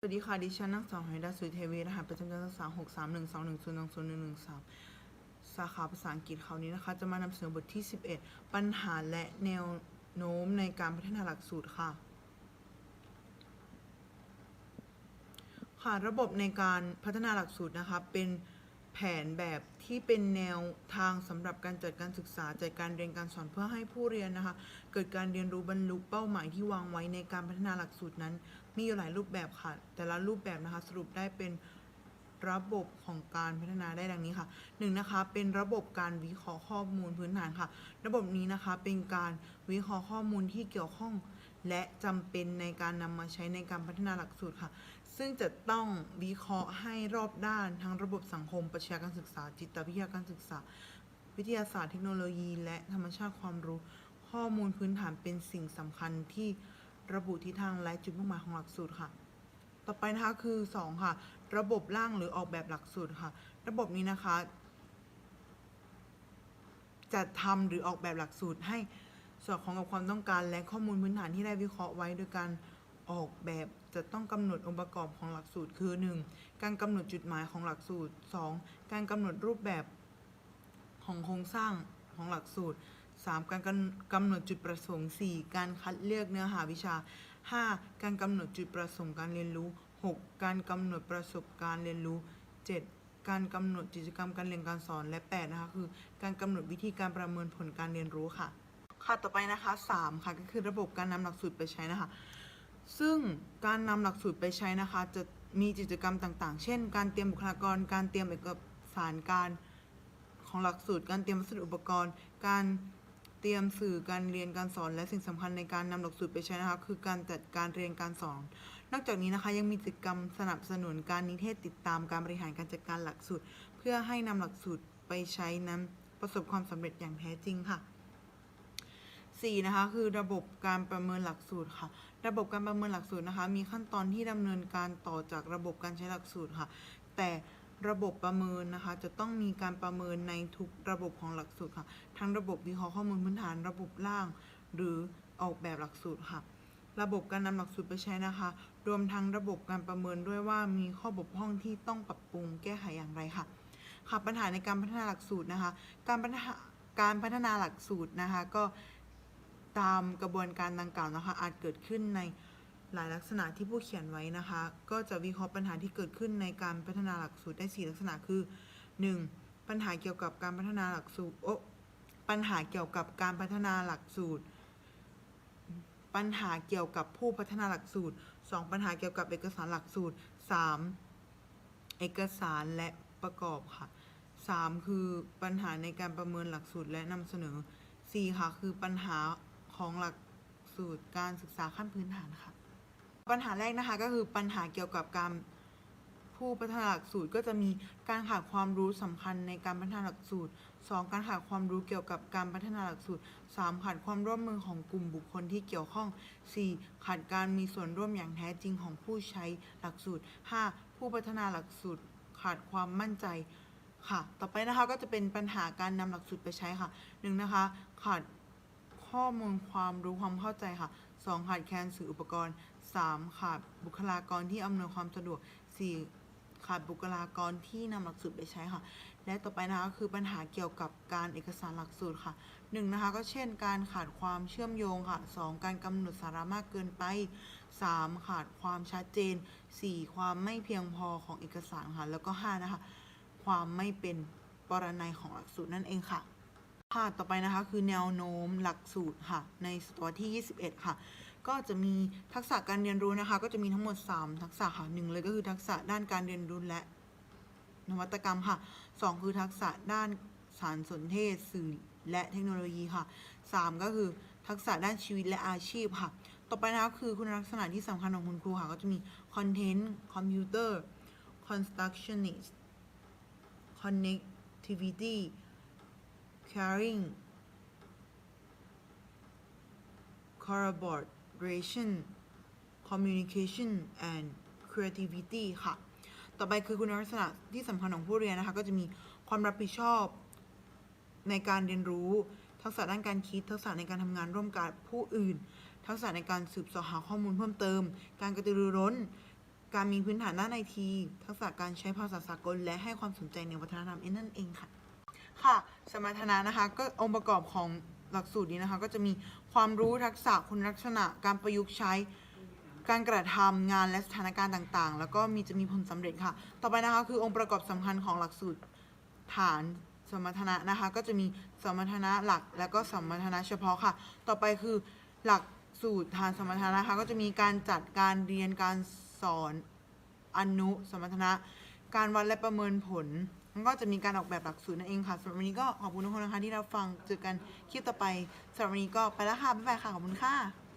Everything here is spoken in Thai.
สวัสดีค่ะ ดิฉันนักสาวหอยดาสุเทวีรหัสประจำการศึกษา6 3 1 2 1 0 2 0 1 1 3สาขาภาษาอังกฤษคราวนี้นะคะ จะมานำเสนอบทที่สิบเอ็ดปัญหาและแนวโน้มในการพัฒนาหลักสูตรค่ะ ค่ะ ระบบในการพัฒนาหลักสูตรนะคะ เป็น แผนแบบที่เป็นแนวทางสำหรับการจัดการศึกษาจัดการเรียนการสอนเพื่อให้ผู้เรียนนะคะ เกิดการเรียนรู้บรรลุเป้าหมายที่วางไว้ในการพัฒนาหลักสูตรนั้น มีอยู่หลายรูปแบบค่ะ แต่ละรูปแบบนะคะสรุปได้เป็นระบบของการพัฒนาได้ดังนี้ค่ะหนึ่งนะคะเป็นระบบการวิเคราะห์ข้อมูลพื้นฐานค่ะ ระบบนี้นะคะเป็นการวิเคราะห์ข้อมูลที่เกี่ยวข้อง และจำเป็นในการนำมาใช้ในการพัฒนาหลักสูตรค่ะ ซึ่งจะต้องวิเคราะห์ให้รอบด้านทั้งระบบสังคมปรัชญาการศึกษา จิตวิทยาการศึกษา วิทยาศาสตร์เทคโนโลยี และธรรมชาติความรู้ ข้อมูลพื้นฐานเป็นสิ่งสำคัญที่ระบุทิศทางและจุดมุ่งหมายของหลักสูตรค่ะ ต่อไปนะคะคือ 2 ค่ะ ระบบร่างหรือออกแบบหลักสูตรค่ะ ระบบนี้นะคะ จัดทำหรือออกแบบหลักสูตรให้สอดคล้องกับความต้องการและข้อมูลพื้นฐานที่ได้วิเคราะห์ไว้โดยการ ออกแบบจะต้องกำหนดองค์ประกอบของหลักสูตรคือ 1. การกำหนดจุดหมายของหลักสูตร 2. การกำหนดรูปแบบของโครงสร้างของหลักสูตร 3. การกำหนดจุดประสงค์ 4. การคัดเลือกเนื้อหาวิชา 5. การกำหนดจุดประสงค์การเรียนรู้ 6. การกำหนดประสบการณ์เรียนรู้ 7. การกำหนดกิจกรรมการเรียนการสอนและ 8 นะคะคือ การกำหนดวิธีการประเมินผลการเรียนรู้ค่ะ ค่ะต่อไปนะคะ 3 ค่ะก็คือระบบการนำหลักสูตรไปใช้นะคะ ซึ่งการนำหลักสูตรไปใช้นะคะ จะมีกิจกรรมต่าง ๆ เช่น การเตรียมบุคลากร การเตรียมเอกสารการของหลักสูตร การเตรียมวัสดุอุปกรณ์ การเตรียมสื่อการเรียนการสอน และสิ่งสำคัญในการนำหลักสูตรไปใช้นะคะคือการจัดการเรียนการสอน นอกจากนี้นะคะยังมีกิจกรรมสนับสนุนการนิเทศติดตามการบริหารการจัดการหลักสูตร เพื่อให้นำหลักสูตรไปใช้นั้นประสบความสำเร็จอย่างแท้จริงค่ะ 4นะคะคือระบบการประเมินหลักสูตรค่ะ ระบบการประเมินหลักสูตรนะคะ มีขั้นตอนที่ดำเนินการต่อจากระบบการใช้หลักสูตรค่ะ แต่ระบบประเมินนะคะ จะต้องมีการประเมินในทุกระบบของหลักสูตรค่ะ ทั้งระบบวิเคราะห์ข้อมูลพื้นฐาน ระบบล่าง หรือออกแบบหลักสูตรค่ะ ระบบการนำหลักสูตรไปใช้นะคะ รวมทั้งระบบการประเมินด้วยว่ามีข้อบกพร่องที่ต้องปรับปรุงแก้ไขอย่างไรค่ะ ค่ะปัญหาในการพัฒนาหลักสูตรนะคะ การพัฒนาการพัฒนาหลักสูตรนะคะ ก็ ตามกระบวนการดังกล่าวนะคะ อาจเกิดขึ้นในหลายลักษณะที่ผู้เขียนไว้นะคะ ก็จะวิเคราะห์ปัญหาที่เกิดขึ้นในการพัฒนาหลักสูตรได้ 4 ลักษณะคือ 1. ปัญหาเกี่ยวกับการพัฒนาหลักสูตรโอะปัญหาเกี่ยวกับการพัฒนาหลักสูตร ปัญหาเกี่ยวกับผู้พัฒนาหลักสูตร 2. ปัญหาเกี่ยวกับเอกสารหลักสูตร 3. เอกสารและประกอบค่ะ 3. คือปัญหาในการประเมินหลักสูตรและนำเสนอ 4. ค่ะคือปัญหา ของหลักสูตรการศึกษาขั้นพื้นฐานค่ะ ปัญหาแรกนะคะก็คือปัญหาเกี่ยวกับการผู้พัฒนาหลักสูตรก็จะมีการขาดความรู้สำคัญในการพัฒนาหลักสูตร 2. การขาดความรู้เกี่ยวกับการพัฒนาหลักสูตร 3. ขาดความร่วมมือของกลุ่มบุคคลที่เกี่ยวข้อง 4. ขาดการมีส่วนร่วมอย่างแท้จริงของผู้ใช้หลักสูตร 5. ผู้พัฒนาหลักสูตร ขาดความมั่นใจค่ะ ต่อไปนะคะก็จะเป็นปัญหาการนำหลักสูตรไปใช้ค่ะหนึ่งนะคะ ขาด ข้อมูลความรู้ความเข้าใจค่ะ 2. ขาดแคลนสื่ออุปกรณ์ 3. ขาดบุคลากรที่อำนวยความสะดวก 4. ขาดบุคลากรที่นำหลักสูตรไปใช้ค่ะ และต่อไปนะคะคือปัญหาเกี่ยวกับการเอกสารหลักสูตรค่ะหนึ่งนะคะก็เช่น การขาดความเชื่อมโยงค่ะ 2. การกำหนดสาระมากเกินไป 3. ขาดความชัดเจน 4. ความไม่เพียงพอของเอกสารค่ะ แล้วก็ 5 นะคะ ความไม่เป็นปรนัยของหลักสูตรนั่นเองค่ะ ค่ะต่อไปนะคะคือแนวโน้มหลักสูตรค่ะ ในศตวรรษที่ 21 ค่ะ ก็จะมีทักษะการเรียนรู้นะคะ ก็จะมีทั้งหมด 3 ทักษะค่ะหนึ่งเลยก็คือทักษะด้านการเรียนรู้และ นวัตกรรมค่ะ 2 คือทักษะด้านสารสนเทศสื่อและเทคโนโลยีค่ะ 3 ก็คือทักษะด้านชีวิตและอาชีพค่ะ ต่อไปนะคะคือคุณลักษณะที่สำคัญของคุณครูค่ะ ก็จะมี content computer constructionist connectivity caring collaboration communication and creativity ค่ะ ต่อไปคือคุณลักษณะที่สำคัญของผู้เรียนนะคะ ก็จะมีความรับผิดชอบในการเรียนรู้ ทักษะด้านการคิด ทักษะในการทำงานร่วมกับผู้อื่น ทักษะในการสืบเสาะหาข้อมูลเพิ่มเติม การกระตือรือร้น การมีพื้นฐานด้านไอที ทักษะการใช้ภาษาสากล และให้ความสนใจในวัฒนธรรมนั่นเองค่ะ ค่ะ สมรรถนะนะคะ ก็องค์ประกอบของหลักสูตรนี้นะคะ ก็จะมีความรู้ทักษะคุณลักษณะการประยุกต์ใช้ การกระทำงานและสถานการณ์ต่างๆ แล้วก็มีจะมีผลสำเร็จค่ะ ต่อไปนะคะคือองค์ประกอบสำคัญของหลักสูตรฐานสมรรถนะนะคะ ก็จะมีสมรรถนะหลักและก็สมรรถนะเฉพาะค่ะ ต่อไปคือหลักสูตรฐานสมรรถนะนะคะก็จะมีการจัดการเรียนการสอนอนุสมรรถนะ การวัดและประเมินผล ก็จะมีการออกแบบหลักสูตรนั่นเองค่ะสำหรับวันนี้ก็ขอบคุณทุกคนนะคะที่รับฟังเจอกันคลิปต่อไปสำหรับวันนี้ก็ไปแล้วค่ะบ๊ายบายค่ะขอบคุณค่ะ